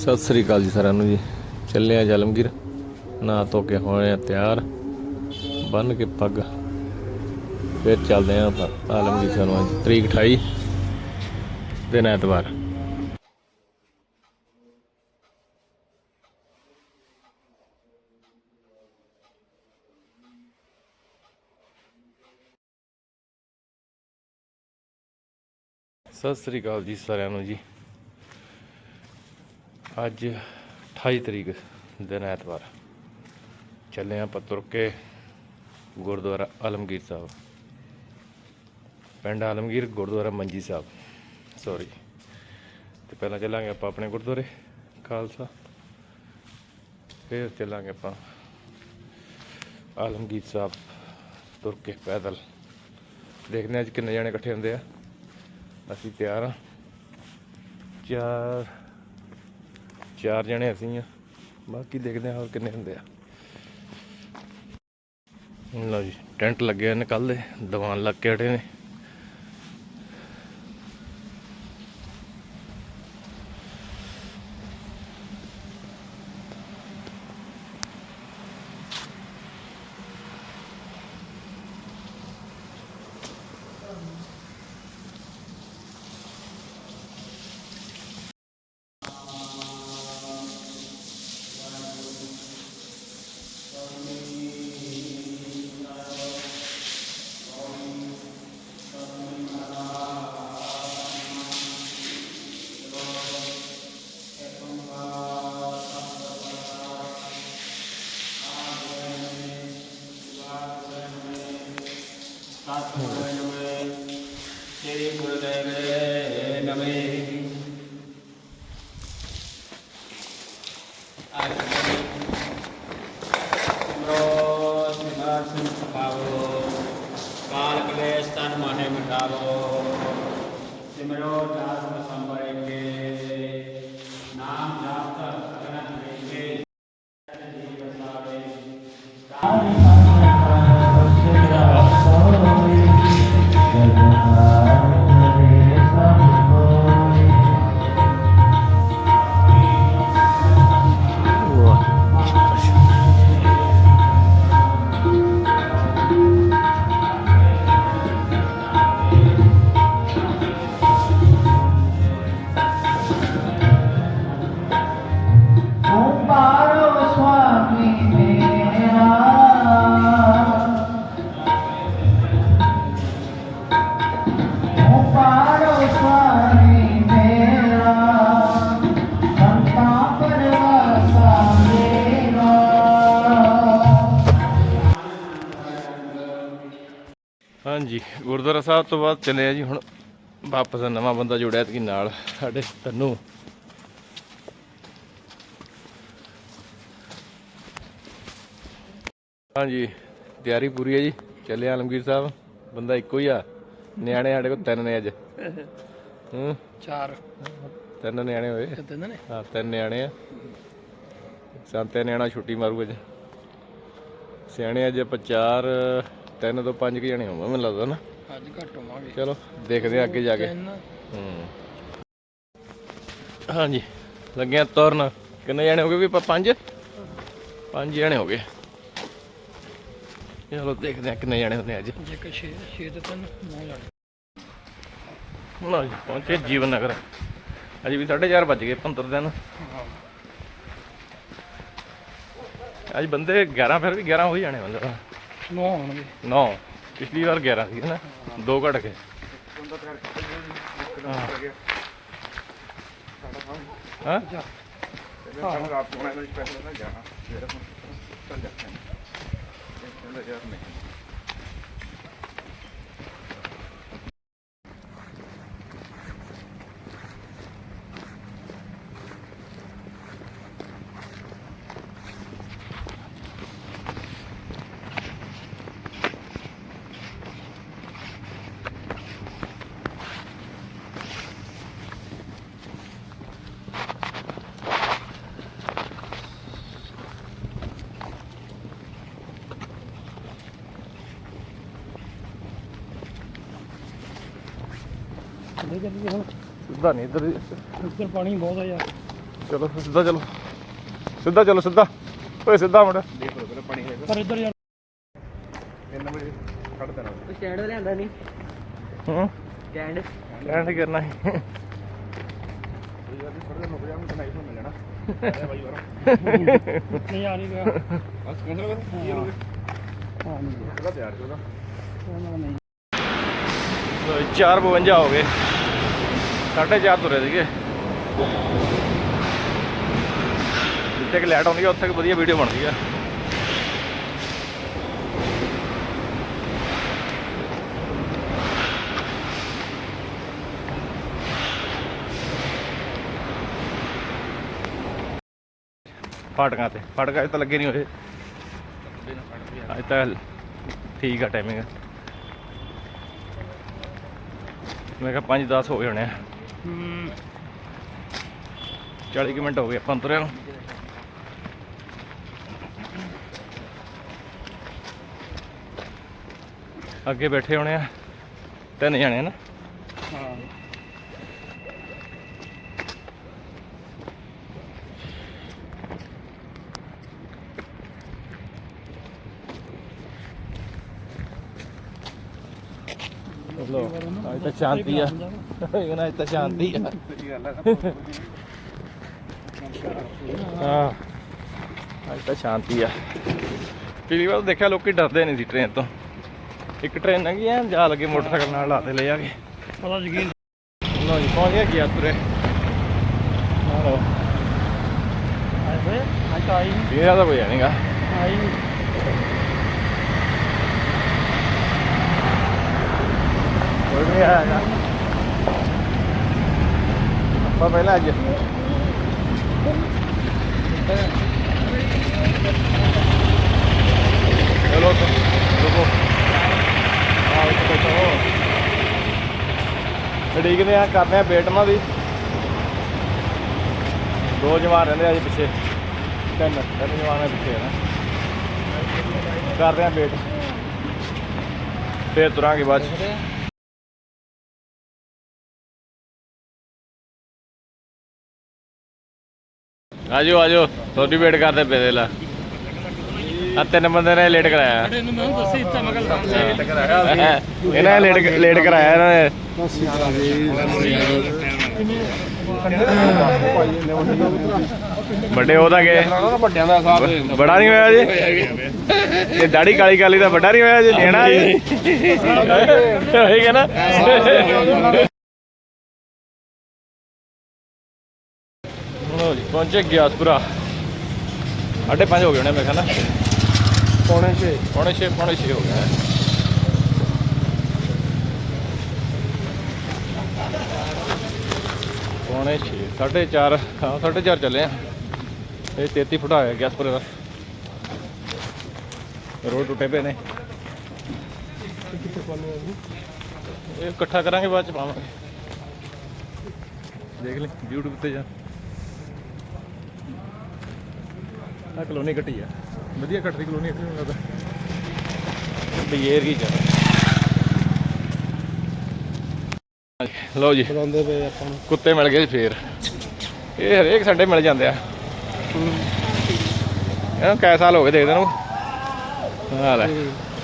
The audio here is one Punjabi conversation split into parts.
ਸਤਿ ਸ੍ਰੀ ਅਕਾਲ ਜੀ ਸਾਰਿਆਂ ਨੂੰ ਜੀ। ਚੱਲੇ ਆ ਜਲਮਗੀਰ ਨਾ ਧੋ ਕੇ ਹੋਏ ਆ ਤਿਆਰ, ਬੰਨ ਕੇ ਪੱਗ, ਫਿਰ ਚੱਲਦੇ ਆ ਆਲਮਗੀਰ ਸਾਨੂੰ ਅੱਜ। ਤਰੀਕ 28 ਦਿਨ ਐਤਵਾਰ। ਸਤਿ ਸ੍ਰੀ ਅਕਾਲ ਜੀ ਸਾਰਿਆਂ ਨੂੰ ਜੀ। ਅੱਜ 28 ਤਰੀਕ ਦਿਨ ਐਤਵਾਰ। ਚੱਲੇ ਆਪਾਂ ਤੁਰ ਕੇ ਗੁਰਦੁਆਰਾ ਆਲਮਗੀਰ ਸਾਹਿਬ। ਪਿੰਡ ਆਲਮਗੀਰ, ਗੁਰਦੁਆਰਾ ਮੰਜੀ ਸਾਹਿਬ। ਸੌਰੀ ਤੇ ਪਹਿਲਾਂ ਚੱਲਾਂਗੇ ਆਪਾਂ ਆਪਣੇ ਗੁਰਦੁਆਰੇ, ਖਾਲਸਾ। ਫਿਰ ਚੱਲਾਂਗੇ ਆਪਾਂ ਆਲਮਗੀਰ ਸਾਹਿਬ ਤੁਰ ਕੇ ਪੈਦਲ। ਦੇਖਦੇ ਹਾਂ ਅੱਜ ਕਿੰਨੇ ਜਣੇ ਇਕੱਠੇ ਹੁੰਦੇ ਆ। ਅਸੀਂ ਤਿਆਰ ਆ। ਚਾਰ ਚਾਰ ਜਣੇ ਅਸੀਂ ਆ। ਬਾਕੀ ਦੇਖਦੇ ਹਾਂ ਹੋਰ ਕਿੰਨੇ ਹੁੰਦੇ ਆ। ਲਓ ਜੀ, ਟੈਂਟ ਲੱਗੇ ਹੋਏ ਨੇ ਕੱਲ ਦੇ, ਦੀਵਾਨ ਲੱਗ ਕੇ ਹਟੇ ਨੇ। ਸਾਹਿਬ ਤੋਂ ਬਾਅਦ ਚੱਲੇ ਆ ਜੀ ਹੁਣ ਵਾਪਸ ਨਵਾਂ ਬੰਦਾ ਜੁੜਿਆ ਤੇ ਨਾਲ ਸਾਡੇ ਤੰਨੂ। ਹਾਂਜੀ ਤਿਆਰੀ ਪੂਰੀ ਹੈ ਜੀ। ਚੱਲੇ ਆਲਮਗੀਰ ਸਾਹਿਬ। ਬੰਦਾ ਇੱਕੋ ਹੀ ਆ। ਨਿਆਣੇ ਸਾਡੇ ਕੋਲ ਤਿੰਨ ਨੇ ਅੱਜ। ਹੂੰ। ਚਾਰ। ਤਿੰਨ ਨਿਆਣੇ ਹੋਏ। ਤਿੰਨ ਨੇ? ਹਾਂ ਤਿੰਨ ਨਿਆਣੇ ਆ। ਸੰਤੇ ਨਿਆਣਾ ਛੁੱਟੀ ਮਾਰੂ ਅੱਜ। ਸਿਆਣੇ ਅੱਜ ਆਪਾਂ ਚਾਰ ਤਿੰਨ ਤੋਂ ਪੰਜ ਕੁ ਜਣੇ ਹੋਵਾਂ ਮੈਨੂੰ ਲੱਗਦਾ ਨਾ। ਅੱਜ ਘੱਟ ਹੋਵਾਂਗੇ ਚਲੋ ਦੇਖਦੇ ਆ ਅੱਗੇ ਜਾ ਕੇ। ਹੂੰ। ਹਾਂਜੀ ਲੱਗਿਆ ਤੁਰਨ। ਕਿੰਨੇ ਜਣੇ ਹੋ ਗਏ ਵੀ ਆਪਾਂ ਪੰਜ? ਪੰਜ ਜਣੇ ਹੋ ਗਏ। ਚਲੋ ਦੇਖਦੇ ਆ ਕਿੰਨੇ ਜਣੇ ਹੁੰਦੇ ਅੱਜ। ਜੇ ਕਿ 6 6 ਤੇ ਤਿੰਨ 9 ਜਾਣੇ। ਲਓ ਜੀ ਪਹੁੰਚੇ ਜੀਵਨ ਨਗਰ। ਅਜੇ ਵੀ 4:30 ਵੱਜ ਗਏ 15 ਦਿਨ। ਅੱਜ ਬੰਦੇ 11 ਫਿਰ ਵੀ 11 ਹੋ ਹੀ ਜਾਣੇ ਮਤਲਬ 9 ਹੋਣਗੇ। 9 ਪਿਛਲੀ ਵਾਰ 11 ਸੀ ਨਾ ਦੋ ਘਟ ਗਏ। ਹਾਂ। ਜਾ ਚੱਲੇ ਚੱਲੀਏ ਹੁਣ ਸਿੱਧਾ ਨਹੀਂ ਇੱਧਰ ਉੱਧਰ ਪਾਣੀ ਬਹੁਤ ਆ ਯਾਰ। ਚਲੋ ਸਿੱਧਾ ਚਲੋ। ਸਿੱਧਾ ਚਲੋ ਸਿੱਧਾ। ਓਏ ਸਿੱਧਾ ਮੁੰਡਾ ਪਰ ਇੱਧਰ ਯਾਰ। ਸਟੈਂਡ ਲਿਆਂਦਾ ਨਹੀਂ। ਹੂੰ। ਸਟੈਂਡ। ਕਹਿਣ ਕਰਨਾ ਸੀ ਨਹੀਂ ਆ। ਨਹੀਂ ਗਿਆ ਹਾਂ। ਨਹੀਂ। 452 ਹੋ ਗਏ। ਸਾਢੇ ਚਾਰ ਤੁਰੇ ਸੀਗੇ। ਜਿੱਥੇ ਕਿ ਲਾਈਟ ਆਉਂਦੀ ਆ, ਉੱਥੇ ਕਿ ਵਧੀਆ ਵੀਡੀਓ ਬਣਦੀ ਆ। ਫਾਟਕਾਂ ਤੇ। ਫਾਟਕਾਂ 'ਚ ਤਾਂ ਲੱਗੇ ਨਹੀਂ ਹੋਏ। ਅੱਜ ਤਾਂ ਠੀਕ ਆ ਟਾਈਮਿੰਗ ਮੈਂ ਕਿਹਾ 5 10 ਹੋ ਗਏ ਹੋਣੇ ਆ। 40 ਕੁ ਮਿੰਟ ਹੋ ਗਏ ਆਪਾਂ ਨੂੰ ਨੂੰ ਅੱਗੇ ਬੈਠੇ ਹੋਣੇ ਆ, ਤਿੰਨ ਜਣੇ ਨਾ। ਹਾਂ ਲੋ ਅੱਜ ਤਾਂ ਸ਼ਾਂਤੀ ਆ। ਇਹਨਾਂ ਅੱਜ ਤਾਂ ਸ਼ਾਂਤੀ ਆ। ਹਾਂ। ਅੱਜ ਤਾਂ ਸ਼ਾਂਤੀ ਆ। ਪਿਛਲੀ ਵਾਰ ਦੇਖਿਆ ਲੋਕੀ ਡਰਦੇ ਨਹੀਂ ਸੀ ਟ੍ਰੇਨ ਤੋਂ। ਇੱਕ ਟ੍ਰੇਨ ਲੰਘੀ ਐ ਜਾ ਲੱਗੇ ਮੋਟਰਸਾਈਕਲ ਨਾਲ ਲਾਤੇ ਲੈ ਜਾ ਕੇ। ਪਤਾ ਯਕੀਨ ਲੋ ਜੀ ਪਹੁੰਚ ਗਿਆ ਗਿਆ ਤੁਰੇ। ਲੋ ਆਏ ਹੋਏ? ਆਈ ਨਹੀਂ ਇਹਦਾ ਤਾਂ ਕੋਈ ਨਹੀਂਗਾ ਆਈ ਨਹੀਂ ਕੋਈ ਆਪਾਂ ਪਹਿਲਾਂ ਅੱਜ ਚਲੋ ਰੁਕੋ। ਆਹ ਇੱਥੇ ਬੈਠੋ ਉਡੀਕਦੇ ਆ ਕਰਦੇ ਆ ਵੇਟ ਦੀ। ਦੋ ਜਵਾਨ ਰਹਿੰਦੇ ਆ ਪਿੱਛੇ। ਤਿੰਨ ਤਿੰਨ ਜਵਾਨ ਆ ਪਿੱਛੇ ਨਾ। ਕਰਦੇ ਆ ਵੇਟ ਫੇਰ ਤੁਰਾਂਗੇ ਬਾਅਦ 'ਚ। ਆਜੋ ਆਜੋ। ਤੁਹਾਡੀ ਵੇਟ ਕਰਦੇ ਪਏ ਦੇ ਲਾ। ਆ ਤਿੰਨ ਬੰਦੇ ਨੇ ਲੇਟ ਕਰਾਇਆ। ਇਹਨੂੰ ਮੈਂ ਦੱਸੀ ਇੱਥੇ ਮਗਲ ਲਾਉਂਦੇ ਇਹਨਾਂ ਨੇ ਲੇਟ ਲੇਟ ਕਰਾਇਆ ਇਹਨਾਂ ਨੇ। ਵੱਡੇ ਹੋ ਤਾਂ ਗਏ। ਵੱਡਿਆਂ ਦਾ ਸਾਥ ਬੜਾ ਨਹੀਂ ਹੋਇਆ ਜੀ। ਇਹ ਦਾੜੀ ਕਾਲੀ ਕਾਲੀ ਦਾ ਵੱਡਾ ਨਹੀਂ ਹੋਇਆ ਜੀ। ਲੈਣਾ ਜੀ। ਹੋਈ ਨਾ। ਲਓ ਜੀ ਪਹੁੰਚੇ ਗਿਆਸਪੁਰਾ। ਸਾਢੇ ਪੰਜ ਹੋ ਗਏ ਹੋਣੇ ਮੈਂ ਕਹਿੰਦਾ ਪੌਣੇ 6 ਪੌਣੇ 6 ਪੌਣੇ 6 ਹੋ ਗਿਆ ਪੌਣੇ 6 ਸਾਢੇ 4 ਹਾਂ ਸਾਢੇ 4 ਚੱਲੇ ਆ। ਇਹ 33 ਫੁੱਟ ਆ ਗਿਆ ਗਿਆਸਪੁਰੇ ਦਾ। ਰੋਡ ਟੁੱਟੇ ਪਏ ਨੇ। ਇਹ ਇਕੱਠਾ ਕਰਾਂਗੇ ਬਾਅਦ ਚ ਪਾਵਾਂਗੇ। ਦੇਖ ਲੈ YouTube ਤੇ ਜਾ। ਆ ਕਲੋਨੀ ਕੱਟੀ ਆ। ਵਧੀਆ ਕੱਟਦੀ ਕਲੋਨੀ ਇੱਥੇ ਮੈਨੂੰ ਲੱਗਦਾ ਬਈਏਰ ਕੀ ਚੱਲ ਲਓ ਜੀ। ਬੁਲਾਉਂਦੇ ਪਏ ਆਪਾਂ ਨੂੰ। ਕੁੱਤੇ ਮਿਲ ਗਏ ਜੀ ਫੇਰ। ਇਹ ਹਰੇਕ ਸੰਡੇ ਮਿਲ ਜਾਂਦੇ ਆ। ਇਹਨਾਂ ਨੂੰ ਕੈ ਸਾਲ ਹੋ ਗਏ ਦੇਖਦੇ ਨੂੰ। ਹਾਂ ਲੈ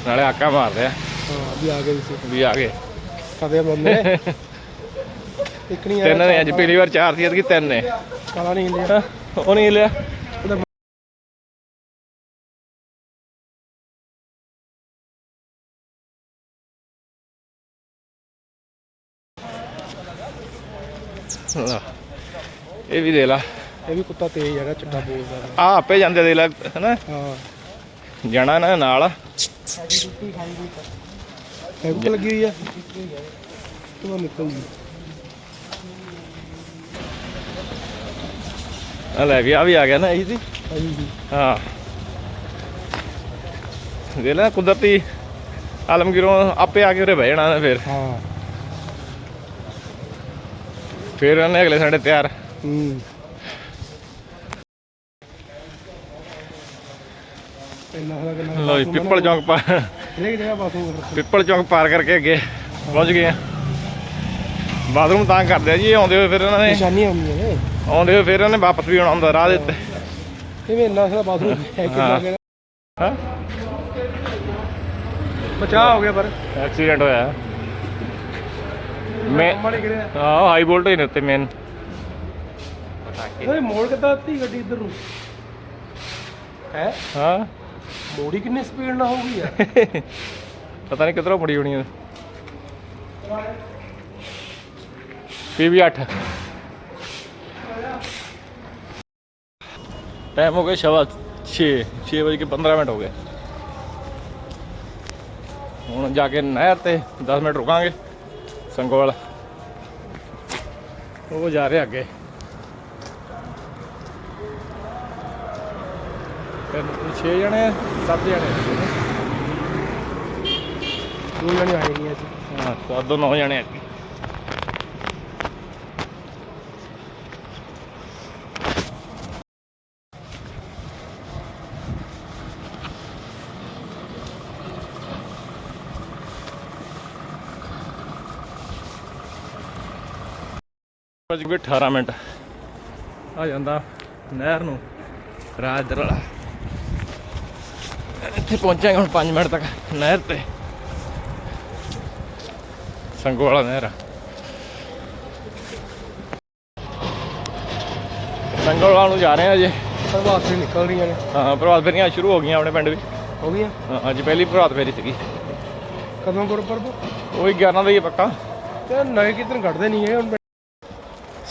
ਨਾਲੇ ਆਕਾ ਮਾਰਦੇ ਆ। ਹਾਂ ਵੀ ਆ ਗਏ ਸੀ। ਵੀ ਆ ਗਏ। ਕਦੇ ਬੰਦੇ। ਇੱਕ ਨਹੀਂ ਤਿੰਨ ਨੇ ਅੱਜ ਪਿਛਲੀ ਵਾਰ ਚਾਰ ਸੀ ਅਦਕੀ ਤਿੰਨ ਨੇ? ਕਾਲਾ ਨਹੀਂ ਲਿਆ। ਉਹ ਨਹੀਂ ਲਿਆ। ਇਹ ਵੀ ਦੇ ਲਾ। ਇਹ ਵੀ ਕੁੱਤਾ ਤੇਜ਼ ਹੈਗਾ ਚਿੱਟਾ ਬੋਲਦਾ ਆ ਆਪੇ ਜਾਂਦੇ ਦੇ ਲਾ ਹਨਾ? ਹਾਂ। ਜਾਣਾ ਨਾ ਨਾਲ। ਫੈਬਰਿਕ ਲੱਗੀ ਹੋਈ ਆ। ਤੂੰ ਨਿਕਲ ਜੀ। ਆ ਲੈ ਵੀ ਆ ਵੀ ਆ ਗਿਆ ਨਾ ਇਹੀ ਸੀ ਹਾਂਜੀ ਜੀ। ਹਾਂ। ਦੇ ਲੈ ਕੁਦਰਤੀ ਆਲਮਗੀਰੋਂ ਆਪੇ ਆ ਕੇ ਉਰੇ ਬਹਿ ਜਾਣਾ ਫਿਰ। ਹਾਂ। ਫਿਰ ਉਹਨੇ ਅਗਲੇ ਸੰਡੇ ਤਿਆਰ। ਹੂੰ। ਇੰਨਾ ਹਲਾ ਕਿੰਨਾ ਲੋ ਜੀ ਪਿੱਪਲ ਚੌਂਕ ਪਾ ਹਰੇਕ ਜਗ੍ਹਾ ਬਾਥਰੂਮ ਪਿੱਪਲ ਚੌਂਕ ਪਾਰ ਕਰਕੇ ਅੱਗੇ ਪਹੁੰਚ ਗਏ ਆ। ਬਾਥਰੂਮ ਤਾਂ ਕਰਦੇ ਆ ਜੀ ਆਉਂਦੇ ਹੋਏ ਫਿਰ ਇਹਨਾਂ ਨੇ ਨਿਸ਼ਾਨੀਆਂ ਹੁੰਦੀਆਂ ਨੇ ਆਉਂਦੇ ਹੋਏ ਫਿਰ ਇਹਨਾਂ ਨੇ ਵਾਪਸ ਵੀ ਆਉਣਾ ਹੁੰਦਾ ਰਾਹ ਦੇ ਉੱਤੇ। ਕਿਵੇਂ ਇੰਨਾ ਸਾਰਾ ਬਾਥਰੂਮ ਹੈ ਕਿ ਹਾਂ। ਹਾਂ। ਬਚਾਅ ਹੋ ਗਿਆ ਪਰ। ਐਕਸੀਡੈਂਟ ਹੋਇਆ। ਮੈਂ ਹਾਂ ਹਾਈ ਵੋਲਟੇਜ ਨੇ ਉੱਤੇ ਮੇਨ ਓਏ ਮੋੜ ਕਿੱਦਾਂ ਦਿੱਤੀ ਗੱਡੀ ਇੱਧਰ ਨੂੰ? ਹੈ? ਹਾਂ। ਮੋੜੀ ਕਿੰਨੀ ਸਪੀਡ ਨਾਲ ਹੋਊਗੀ ਯਾਰ? ਪਤਾ ਨਹੀਂ ਕਿੱਧਰੋਂ ਮੁੜੀ ਹੋਣੀ ਪੀਵੀ 8 ਟਾਈਮ ਹੋ ਗਿਆ ਸ਼ਵਾ 6 6 ਵਜੇ ਕੇ 15 ਮਿੰਟ ਹੋ ਗਏ। ਹੁਣ ਜਾ ਕੇ ਨਹਿਰ ਤੇ 10 ਮਿੰਟ ਰੁਕਾਂਗੇ ਸੰਗੋਲ ਉਹ ਜਾ ਰਹੇ ਅੱਗੇ। ਤਿੰਨ 6 ਜਣੇ 7 ਜਣੇ ਦੋ ਜਣੇ ਆਏ ਨਹੀਂ ਅਸੀਂ। ਹਾਂ ਸਾਦੋ 9 ਜਣੇ ਅੱਗੇ। ਵੱਜ ਗਏ 18 ਮਿੰਟ। ਆ ਜਾਂਦਾ ਨਹਿਰ ਨੂੰ। ਰਾਜ ਵਾਲਾ ਇੱਥੇ ਪਹੁੰਚਾਂਗੇ ਹੁਣ 5 ਮਿੰਟ ਤੱਕ ਨਹਿਰ ਤੇ। ਸੰਗੋ ਵਾਲਾ ਨਹਿਰ ਆ। ਸੰਗੋ ਵਾਲਾ ਨੂੰ ਜਾ ਰਹੇ ਆ ਅਜੇ ਪ੍ਰਭਾਤ ਸੇ ਨਿਕਲ ਰਹੀਆਂ ਨੇ। ਹਾਂ ਪ੍ਰਭਾਤ ਫੇਰੀਆਂ ਸ਼ੁਰੂ ਹੋ ਗਈਆਂ ਆਪਣੇ ਪਿੰਡ ਵੀ ਹੋ ਗਈਆਂ? ਹਾਂ, ਅੱਜ ਪਹਿਲੀ ਪ੍ਰਭਾਤ ਫੇਰੀ ਸੀਗੀ। ਕਦੋਂ ਗੁਰਪੁਰਬ ਉਹੀ 11 ਦਾ ਹੀ ਪੱਕਾ। ਤੇ ਨਵੇਂ ਕਿਤਨ ਕੱਢਦੇ ਨਹੀਂ ਹੈ ਹੁਣ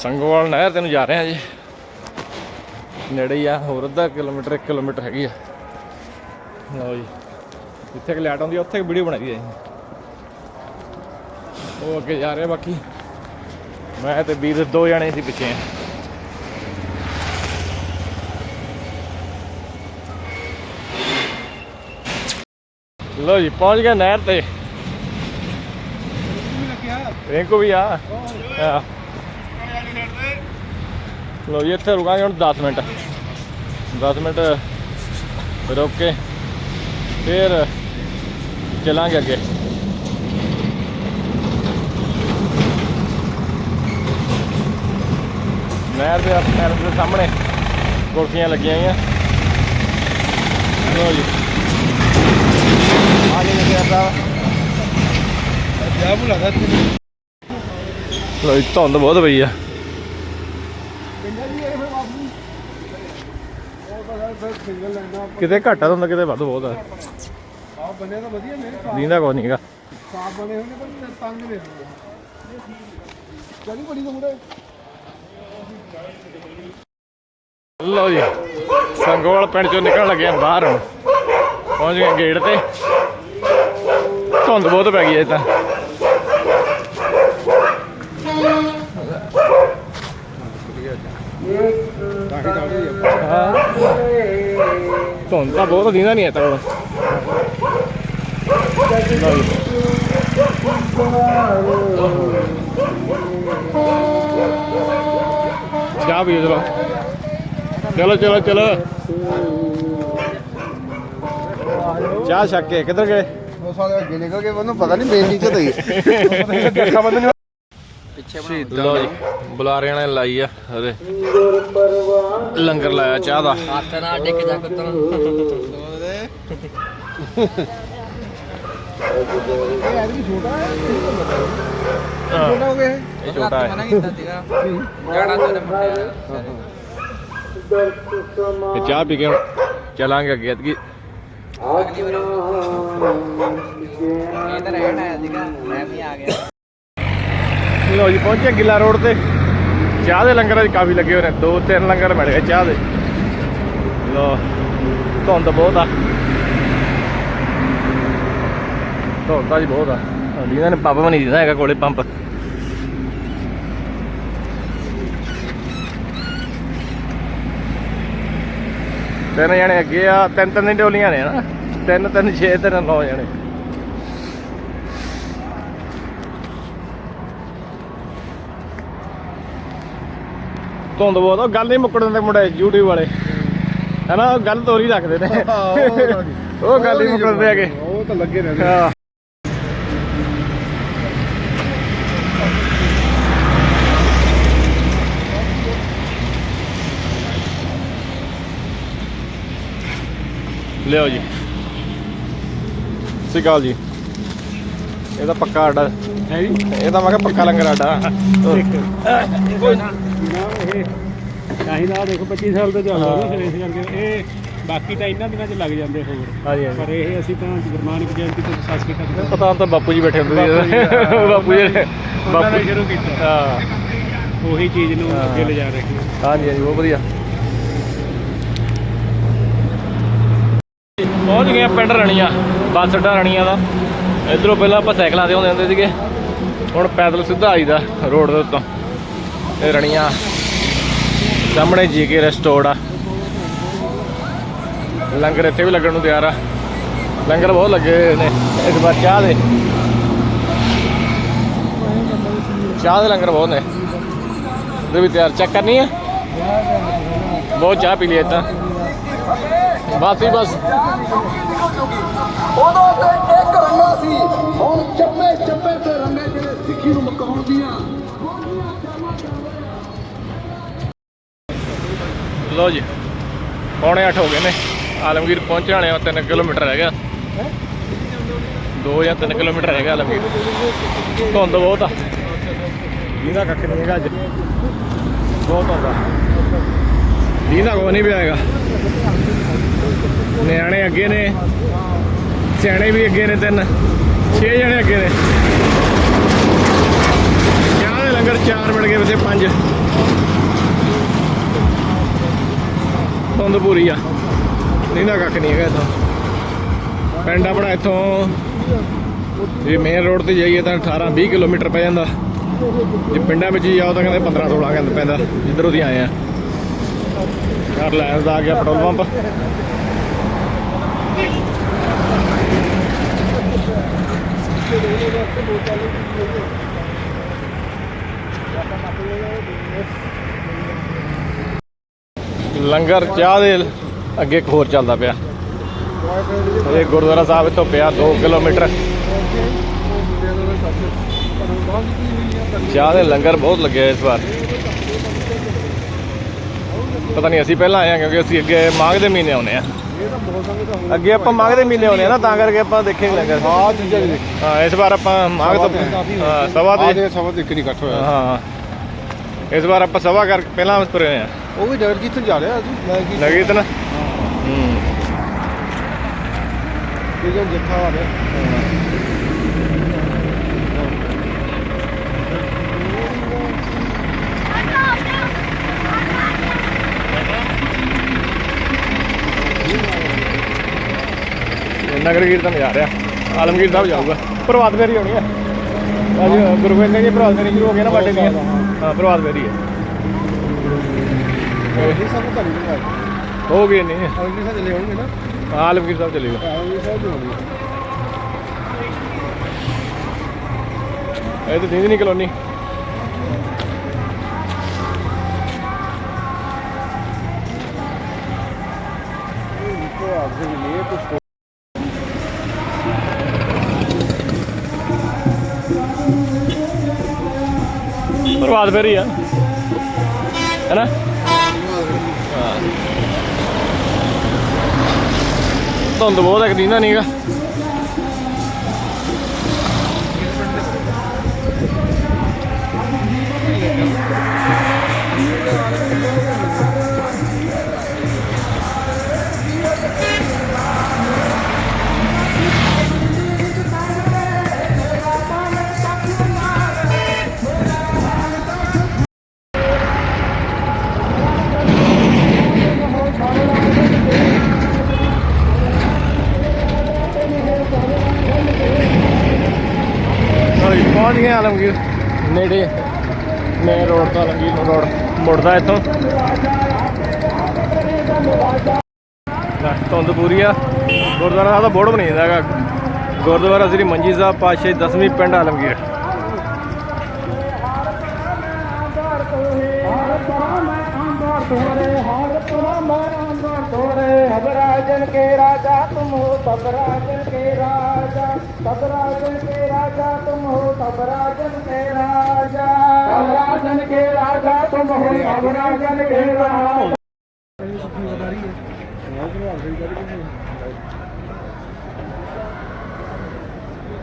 ਸੰਗੋਵਾਲ ਨਹਿਰ ਤੇ ਨੂੰ ਜਾ ਰਹੇ ਆ ਜੀ। ਨੇੜੇ ਹੀ ਆ ਹੋਰ ਅੱਧਾ ਕਿਲੋਮੀਟਰ 1 ਕਿਲੋਮੀਟਰ ਹੈਗੀ ਆ। ਲਓ ਜੀ। ਜਿੱਥੇ ਕਿ ਲਾਈਟ ਆਉਂਦੀ ਆ, ਉੱਥੇ ਵੀਡੀਓ ਬਣਾਈ ਹੈ ਉਹ ਅੱਗੇ ਜਾ ਰਹੇ ਬਾਕੀ। ਮੈਂ ਤੇ ਵੀਰ ਦੋ ਜਣੇ ਸੀ ਪਿੱਛੇ। ਲੋ ਜੀ, ਪਹੁੰਚ ਗਏ ਨਹਿਰ ਤੇ। ਰਿੰਕੂ ਵੀ ਆ। ਆ ਲੋ ਜੀ, ਇੱਥੇ ਰੁਕਾਂਗੇ ਹੁਣ 10 ਮਿੰਟ। 10 ਮਿੰਟ ਰੁਕ ਕੇ। ਫਿਰ ਚਲਾਂਗੇ ਅੱਗੇ। ਨਹਿਰ ਦੇ ਨਹਿਰ ਦੇ ਸਾਹਮਣੇ ਕੁਰਸੀਆਂ ਲੱਗੀਆਂ ਹੋਈਆਂ। ਲੋ ਜੀ। ਆ ਜੀ ਨਹਿਰ ਦਾ। ਜਾ ਭੁਲਾਦਾ ਤੇ ਲੋ ਧੁੰਦ ਬਹੁਤ ਪਈ ਆ ਪਿੰਡਾਂ ਦੀ ਇਹ ਫਿਰ ਬਾਬੂ ਉਹ ਸਿੰਗਲ ਲੈਣਾ ਕਿਤੇ ਘੱਟ ਆ ਧੁੰਦ ਕਿਤੇ ਵੱਧ ਬਹੁਤ ਆ। ਆ ਬੰਨੇ ਤਾਂ ਵਧੀਆ ਨੇ ਦੀਂਦਾ ਕੋਈ ਨਹੀਂਗਾ ਸਾਫ਼ ਬਣੇ ਹੋਣੇ ਪਰ ਤੰਗ ਨੇ ਚਲੀ ਬੜੀ ਮੁੰਡੇ ਲਓ ਜੀ ਸੰਗੋਲ ਪਿੰਡ ਚੋਂ ਨਿਕਲਣ ਲੱਗੇ ਆ ਬਾਹਰ। ਹੁਣ ਪਹੁੰਚ ਗਏ ਗੇਟ ਤੇ। ਧੁੰਦ ਬਹੁਤ ਪੈ ਗਈ ਹੈ ਤਾਂ। ਹਾਂ। ਧੁੰਦ ਤਾਂ ਬਹੁਤ ਦੀਂਦਾ ਨਹੀਂ ਲਓ ਜੀ ਪੀਓ ਚਲੋ ਚਲੋ ਚਲੋ ਚਲੋ ਚਾਹ ਛੱਕ ਕੇ ਕਿੱਧਰ ਗਏ ਉਹ ਸਾਲੇ ਅੱਗੇ ਨਿਕਲ ਗਏ ਉਹਨੂੰ ਪਤਾ ਨਹੀਂ ਬੇਇੱਜ਼ਤੀ ਚ ਅੱਖਾਂ ਬੰਦ ਨਹੀਂ ਪਿੱਛੇ ਲੋ ਜੀ ਬੁਲਾਰਿਆਂ ਨੇ ਲਾਈ ਆ ਅਰੇ। ਲੰਗਰ ਲਾਇਆ ਚਾਹ ਦਾ। ਹੱਥ ਨਾਲ ਟਿਕ ਜਾ ਕੁੱਤੋਂ ਇਹ ਆਦਮੀ ਛੋਟਾ ਹੈ। ਹਾਂ, ਛੋਟਾ ਹੋ ਗਿਆ ਇਹ? ਇਹ ਛੋਟਾ ਹੈ। ਕੀਤਾ ਸੀਗਾ ਜਾਣਾ ਤੇਰੇ ਮੁੰਡੇ ਤੇ ਚਾਹ ਪੀ ਕੇ ਹੁਣ ਚਲਾਂਗੇ ਅੱਗੇ ਅੱਗੇ ਅਗਲੀ ਵਾਰ। ਇਹ ਤਾਂ ਰਹਿਣ ਆਇਆ ਸੀਗਾ ਮੈਂ ਵੀ ਆ ਗਿਆ। ਲੋ ਜੀ, ਪਹੁੰਚੇ ਗਿੱਲਾ ਰੋਡ ਤੇ। ਚਾਹ ਦੇ ਲੰਗਰ ਅੱਜ ਕਾਫੀ ਲੱਗੇ ਹੋਏ ਨੇ। ਦੋ ਤਿੰਨ ਲੰਗਰ ਮਿਲ ਗਏ ਚਾਹ ਦੇ। ਲੋ ਧੁੰਦ ਬਹੁਤ ਆ। ਧੁੰਦ ਜੀ ਬਹੁਤ ਆ। ਇਹਨਾਂ ਨੇ ਪੰਪ ਵੀ ਨਹੀਂ ਦਿੰਦਾ ਹੈਗਾ ਕੋਲੇ ਪੰਪ ਤਿੰਨ ਜਣੇ ਅੱਗੇ ਆ, ਤਿੰਨ ਤਿੰਨ ਦੀ ਟੋਲੀਆਂ ਨੇ ਨਾ ਤਿੰਨ ਤਿੰਨ, ਛੇ, ਤਿੰਨ, ਨੌ ਜਣੇ। ਧੁੰਦ ਬਹੁਤ ਆ ਗੱਲ ਨਹੀਂ ਮੁੱਕੜ ਦਿੰਦੇ ਮੁੰਡੇ YouTube ਵਾਲੇ। ਹਨਾ ਉਹ ਗੱਲ ਤੋਰੀ ਰੱਖਦੇ ਨੇ। ਉਹ ਗੱਲ ਹੀ ਮੁੱਕਦੇ ਹੈਗੇ। ਉਹ ਤਾਂ ਲੱਗੇ ਰਹਿੰਦੇ ਹਾਂ। ਲਿਓ ਜੀ। ਸਤਿ ਕਾਲ ਜੀ। ਇਹ ਤਾਂ ਪੱਕਾ ਆਡਾ ਹੈ ਜੀ। ਇਹ ਤਾਂ ਮੈਂ ਕਿਹਾ ਪੱਕਾ ਲੰਗਰ ਆਡਾ ਕੋਈ ਨਾ ਇਹ ਨਹੀਂ ਨਾ ਦੇਖੋ 25 ਸਾਲ ਤੋਂ ਚੱਲਦਾ ਨਾ ਫਿਰ ਇਸ ਕਰਕੇ ਇਹ ਬਾਕੀ ਤਾਂ ਇਹਨਾਂ ਦਿਨਾਂ 'ਚ ਲੱਗ ਜਾਂਦੇ ਹੋਰ ਹਾਂਜੀ ਪਰ ਇਹ ਅਸੀਂ ਤਾਂ ਗੁਰੂ ਨਾਨਕ ਜਯੰਤੀ ਤੇ ਸਾਸਕੀ ਕਰਦੇ ਪਤਾ ਤਾਂ ਬਾਪੂ ਜੀ ਬੈਠੇ ਹੁੰਦੇ ਸੀ ਬਾਪੂ ਜੀ ਉਹਨਾਂ ਨੇ ਸ਼ੁਰੂ ਕੀਤਾ। ਹਾਂ। ਉਹੀ ਚੀਜ਼ ਨੂੰ। ਅੱਗੇ ਲਿਜਾ ਰਹੇ ਹਾਂਜੀ ਹਾਂਜੀ ਬਹੁਤ ਵਧੀਆ। ਪਹੁੰਚ ਗਏ ਆ ਪਿੰਡ ਰਣੀਆਂ ਬੱਸ ਅੱਡਾ ਰਣੀਆਂ ਦਾ। ਇਧਰੋਂ ਪਹਿਲਾਂ ਆਪਾਂ ਸਾਈਕਲਾਂ ਤੇ ਆਉਂਦੇ ਹੁੰਦੇ ਸੀਗੇ। ਹੁਣ ਪੈਦਲ ਸਿੱਧਾ ਆਈਦਾ ਰੋਡ ਦੇ ਉੱਤੋਂ। ਇਹ ਰਣੀਆਂ ਸਾਹਮਣੇ ਜੀ ਕੇ ਰੈਸਟੋਰੈਂਟ ਆ। ਲੰਗਰ ਇੱਥੇ ਵੀ ਲੱਗਣ ਨੂੰ ਤਿਆਰ ਆ। ਲੰਗਰ ਬਹੁਤ ਲੱਗੇ ਹੋਏ ਨੇ। ਇਸ ਵਾਰ ਚਾਹ ਦੇ। ਚਾਹ ਦੇ ਲੰਗਰ ਬਹੁਤ ਨੇ। ਉਹਦੇ ਵੀ ਤਿਆਰ। ਚੈੱਕ ਕਰਨੀ ਆ? ਬਹੁਤ ਚਾਹ ਪੀ ਲਈ ਤਾਂ ਬਸ ਹੀ ਬਸ। ਉਦੋਂ ਲਓ ਜੀ। ਪੌਣੇ 8 ਹੋ ਗਏ ਨੇ। ਆਲਮਗੀਰ ਪਹੁੰਚਣ ਵਾਲੇ ਆ 3 ਕਿਲੋਮੀਟਰ ਰਹਿ ਗਿਆ। 2 ਜਾਂ 3 ਕਿਲੋਮੀਟਰ ਰਹਿ ਗਿਆ ਆਲਮਗੀਰ। ਧੁੰਦ ਬਹੁਤ ਆ। ਇਹਦਾ ਕੱਖ ਨਹੀਂ ਹੈਗਾ ਅੱਜ। ਬਹੁਤ ਆਉਂਦਾ ਇਹਦਾ ਕੋਈ ਨਹੀਂ ਪਿਆ ਹੈਗਾ। ਨਿਆਣੇ ਅੱਗੇ ਨੇ। ਸਿਆਣੇ ਵੀ ਅੱਗੇ ਨੇ ਤਿੰਨ। 6 ਜਣੇ ਅੱਗੇ ਨੇ। ਚਾਹ ਦੇ ਲੰਗਰ 4 ਮਿਲ ਗਏ ਵੈਸੇ 5 ਧੁੰਦ ਪੂਰੀ ਆ। ਨਹੀਂ ਨਾ ਕੱਖ ਨਹੀਂ ਹੈਗਾ ਇੱਥੋਂ। ਪਿੰਡ ਆਪਣਾ ਇੱਥੋਂ, ਜੇ ਮੇਨ ਰੋਡ ਤੇ ਜਾਈਏ ਤਾਂ 18 20 ਕਿਲੋਮੀਟਰ ਪੈ ਜਾਂਦਾ। ਜੇ ਪਿੰਡਾਂ ਵਿੱਚ ਜਾਓ ਤਾਂ ਕਹਿੰਦੇ 15 16 ਕਹਿੰਦੇ ਪੈਂਦਾ, ਜਿੱਧਰੋਂ ਦੀ ਆਏ ਆ। ਯਾਰ ਲੈਣ ਦਾ ਆ ਗਿਆ ਪੈਟਰੋਲ ਪੰਪ ਲੰਗਰ ਚਾਹ ਦੇ ਅੱਗੇ ਇੱਕ ਹੋਰ ਚੱਲਦਾ ਪਿਆ। ਇਹ ਗੁਰਦੁਆਰਾ ਸਾਹਿਬ ਇੱਥੋਂ ਪਿਆ 2 ਕਿਲੋਮੀਟਰ। ਚਾਹ ਦੇ ਲੰਗਰ ਬਹੁਤ ਲੱਗਿਆ ਇਸ ਵਾਰ। ਪਤਾ ਨਹੀਂ ਅਸੀਂ ਪਹਿਲਾਂ ਆਏ ਆ ਕਿਉਂਕਿ ਅਸੀਂ ਅੱਗੇ ਮਾਘ ਦੇ ਮਹੀਨੇ ਆਉਨੇ ਆ। ਅੱਗੇ ਆਪਾਂ ਮਾਘ ਦੇ ਮਹੀਨੇ ਆਉਨੇ ਆ ਨਾ ਤਾਂ ਕਰਕੇ ਆਪਾਂ ਦੇਖੇ ਲੰਗਰ। ਹਾਂ ਚੀਜ਼ਾਂ ਵੀ ਹਾਂ ਇਸ ਵਾਰ ਆਪਾਂ ਮਾਘ ਤੋਂ ਹਾਂ ਸਵਾ ਦੇ। ਦੇ ਸਭ ਇੱਕ ਨਹੀਂ ਇਕੱਠ ਹੋਇਆ। ਹਾਂ। ਇਸ ਵਾਰ ਆਪਾਂ ਸਵਾ ਕਰ ਪਹਿਲਾਂ ਤੁਰੇ ਹੋਏ ਆ ਉਹ ਵੀ ਨਗਰ ਕੀਰਤਨ ਜਾ ਰਿਹਾ ਅਸੀਂ ਮੈਂ ਕੀ ਨਗੀਤ ਨਾ ਹੂੰ। ਇਹ ਜੱਥਾ ਆ ਰਿਹਾ। ਇਹ ਨਗਰ ਕੀਰਤਨ ਜਾ ਰਿਹਾ। ਆਲਮਗੀਰ ਸਾਹਿਬ ਜਾਊਗਾ। ਪ੍ਰਭਾਤ ਫੇਰੀ ਹੋਣੀ ਹੈ। ਅੱਜ ਗੁਰੂ ਗੋਬਿੰਦ ਸਿੰਘ ਜੀ ਪ੍ਰਭਾਤ ਫੇਰੀ ਸ਼ੁਰੂ ਹੋ ਗਈ ਨਾ ਬਾਡੇ ਦੀਆਂ। ਹਾਂ ਪ੍ਰਭਾਤ ਫੇਰੀ ਹੈ। ਦੇ ਆਏ ਹੋ ਗਈ ਨਹੀਂ ਅਗਲੇ ਸਾਲ ਚਲੇ ਹੋਣਗੇ ਨਾ? ਆਲਮਗੀਰ ਸਾਹਿਬ ਚਲੇਗਾ ਅਗਲੇ ਸਾਲ ਜੋ ਹੋਣਗੇ ਇਹ ਤਾਂ ਦੀਦੀ ਨਹੀਂ ਕਲੋਨੀ। ਇੱਕੋ ਆਪਦੇ ਵੀ ਇਹ ਕੁਝ ਪਾਤ ਫੇਰ ਹੀ ਆ। ਹੈਨਾ? ਧੁੰਦ ਬਹੁਤ ਹੈ ਕਦੀਨਾ ਨਹੀਂਗਾ ਰੋਡ ਤੋਂ ਆਲਮਗੀਰ ਰੋਡ ਮੁੜਦਾ ਇੱਥੋਂ। ਧੁੰਦ ਪੂਰੀ ਆ। ਗੁਰਦੁਆਰਾ ਸਾਹਿਬ ਦਾ ਬੋਰਡ ਬਣੀ ਜਾਂਦਾ ਹੈਗਾ ਗੁਰਦੁਆਰਾ ਸ੍ਰੀ ਮੰਜੀ ਸਾਹਿਬ, ਪਾਤਸ਼ਾਹੀ ਦਸਵੀਂ ਪਿੰਡ ਆਲਮਗੀਰ। राजन के राजा तुम हो सब राजन के राजा सब राजन के राजा तुम हो सब राजन के राजा सब राजन के राजा तुम हो सब राजन के राजा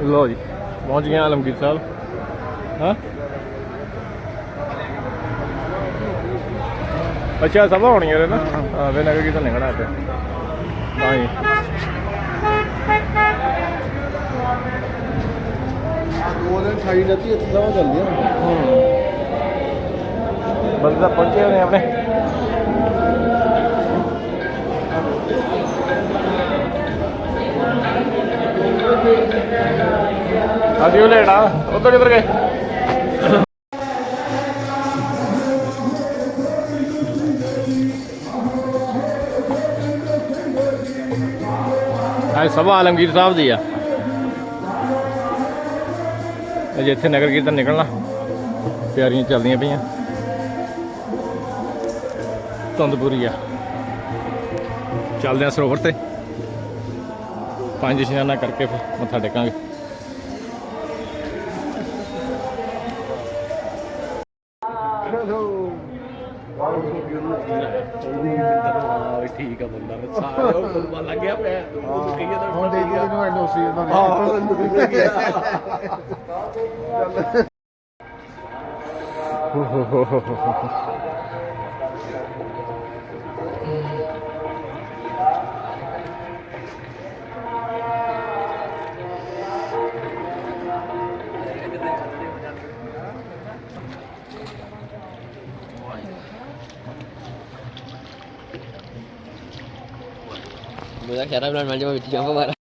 ਲੋ ਜੀ ਪਹੁੰਚ ਗਏ ਆਲਮਗੀਰ ਸਾਹਿਬ ਹਾਂ ਅੱਛਾ ਸਭਾ ਹੋਣੀ ਹੈ ਨਾ ਹਾਂ ਵੇ ਨਗਰ ਕੀ ਤਾਂ ਨਿਕਲਣਾ ਹੈ ਹਾਂ ਜੀ ਦੋ ਦਿਨ ਖਾਈ ਜਾਂਦੀ ਇੱਥੇ ਸਭ ਚੱਲਦੀ ਆ ਬੰਦੇ ਤਾਂ ਪਹੁੰਚੇ ਹੋਣੇ ਆਪਣੇ। ਆਜੀ ਉਹ ਲੈਣਾ ਉਧਰ ਕਿੱਧਰ ਗਏ? ਸਭਾ ਆਲਮਗੀਰ ਸਾਹਿਬ ਦੀ ਆ। ਅਜੇ ਇੱਥੇ ਨਗਰ ਕੀਰਤਨ ਨਿਕਲਣਾ। ਤਿਆਰੀਆਂ ਚੱਲਦੀਆਂ ਪਈਆਂ। ਧੁੰਦ ਆ। ਚੱਲਦੇ ਆ ਸਰੋਵਰ ਤੇ। ਪੰਜ ਇਸ਼ਨਾਨਾ ਕਰਕੇ ਫਿਰ ਮੱਥਾ ਟੇਕਾਂਗੇ। ਲੱਗਿਆ ਪਿਆ ਤੂੰ ਕਹੀਏ ਤਾਂ ਹੁਣ ਦੇ ਦਿੱਤੀ ਨੂੰ। ਐਂਡੋਸੀ ਇਹਨਾਂ ਨੇ ਹੋ ਹੋ ਹੋ ਹੋ ਹੋ। Bu da şarapla malzeme bitti. Yapamadım.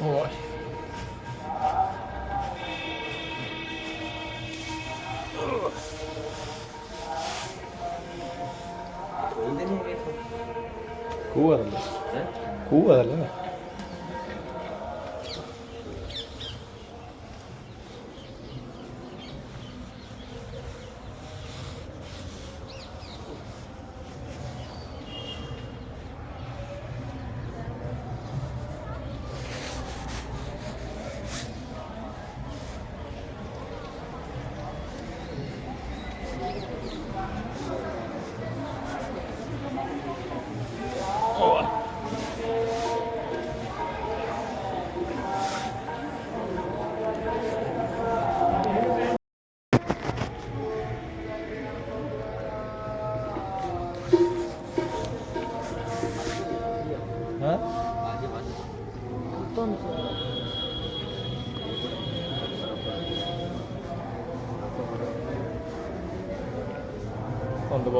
Boy. കൂവതല്ലേ? കൂവതല്ലേ?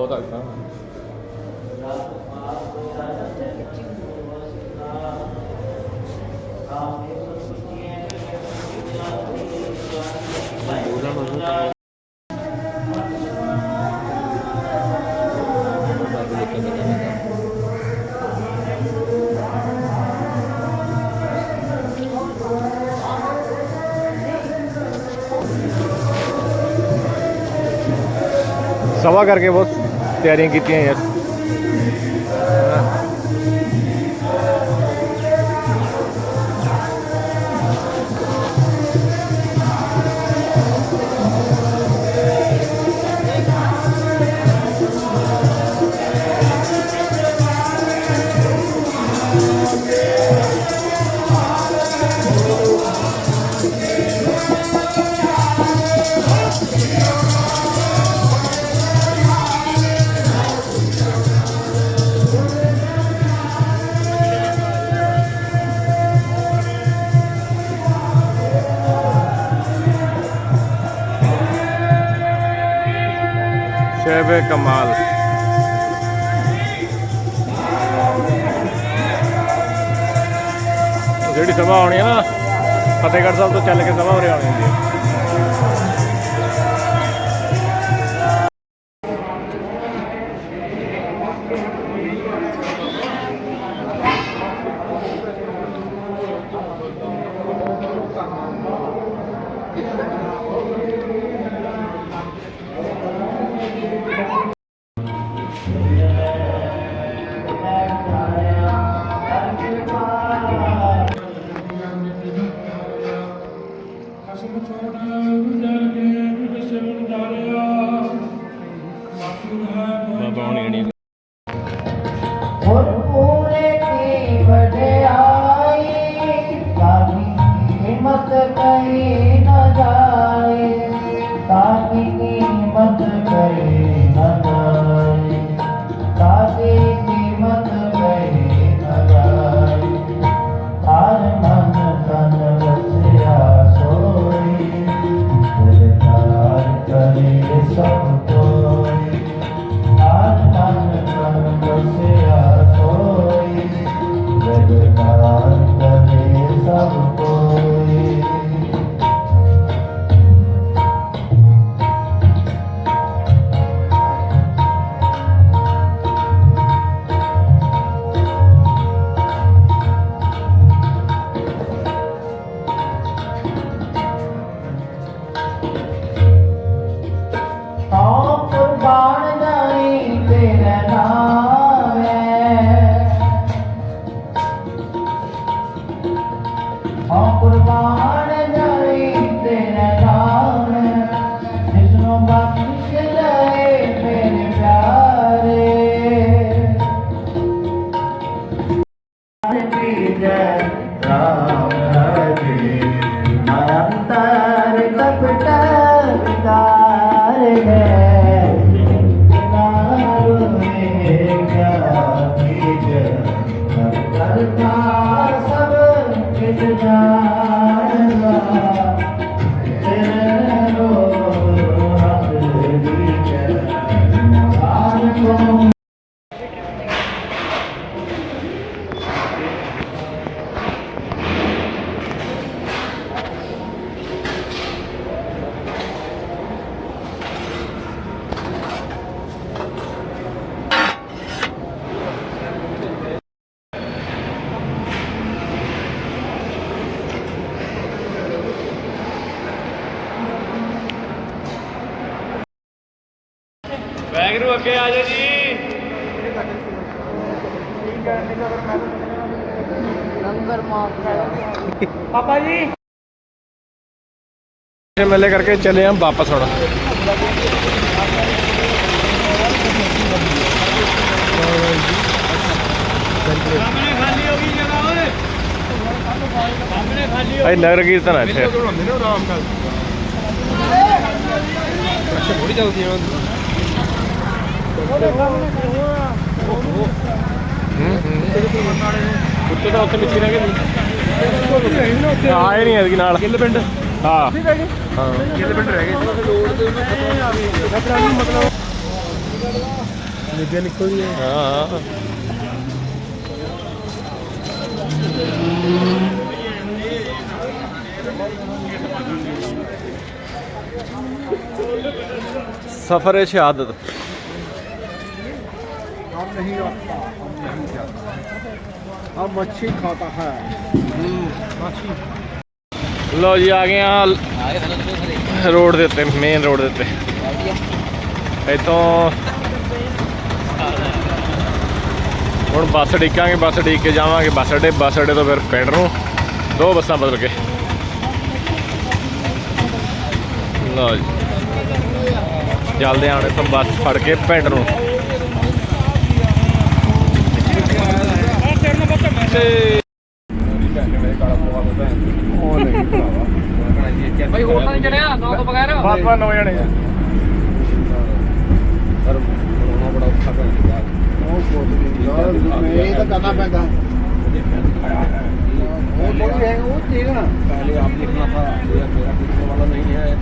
ਧੁੰਦ ਬਹੁਤ ਆ ਤਾਂ ਸਭਾ ਕਰਕੇ ਬਹੁਤ ਤਿਆਰੀਆਂ ਕੀਤੀਆਂ ਯਾਰ। ਫਤਿਹਗੜ੍ਹ ਸਾਹਿਬ ਤੋਂ ਪਾਪਾ ਜੀ ਮੇਲੇ ਕਰਕੇ ਚੱਲੇ ਆ ਵਾਪਸ ਹੁਣ ਭਾਈ ਨਗਰ ਕੀਰਤਨ ਆ ਇੱਥੇ ਉੱਤੇ ਤਾਂ ਉੱਥੇ ਮਿੱਟੀ ਰਹਿ ਗਈ ਆਏ ਨਹੀਂ ਐਤਕੀ ਨਾਲ। ਗਿੱਲ ਪਿੰਡ। ਹਾਂ। ਹਾਂ ਗਿੱਲ ਪਿੰਡ ਰਹਿ ਗਏ ਰੋਡ ਸ਼ਹਾਦਤ। हम नहीं आता हम नहीं जाता हम मच्छी खाता है ਲੋ ਜੀ ਆ ਗਏ ਆ ਰੋਡ ਦੇ ਉੱਤੇ ਮੇਨ ਰੋਡ ਦੇ ਉੱਤੇ ਇੱਥੋਂ ਹੁਣ ਬੱਸ ਡਿੱਕਾਂਗੇ ਬੱਸ ਡਿੱਕ ਕੇ ਜਾਵਾਂਗੇ ਬੱਸ ਅੱਡੇ ਬੱਸ ਅੱਡੇ ਤੋਂ ਫਿਰ ਪਿੰਡ ਨੂੰ ਦੋ ਬੱਸਾਂ ਬਦਲ ਕੇ ਲੋ ਜੀ ਚੱਲਦੇ ਆਣ ਇੱਥੋਂ ਬੱਸ ਫੜ ਕੇ ਪਿੰਡ ਨੂੰ ਤੇ ਬਈ ਹੋਰ ਤਾਂ ਨਹੀਂ ਚੜਿਆ ਨੌ ਤੋਂ ਬਗੈਰ। ਬਸ ਬਸ ਨੌ ਜਣੇ ਪਰ ਕੋਰੋਨਾ ਬੜਾ ਔਖਾ ਕਰ ਗਿਆ ਉਹ ਕੋਲ ਨਹੀਂ ਇਹ ਤਾਂ ਕਰਨਾ ਪੈਂਦਾ। ਉਹ ਕੋਈ ਹੈ ਉਹ ਠੀਕ ਨਾ ਪਹਿਲੇ ਆਪ ਦੇਖਣਾ ਪਾ ਇਹ ਮੇਰਾ ਕਿਸੇ ਵਾਲਾ ਨਹੀਂ ਹੈ।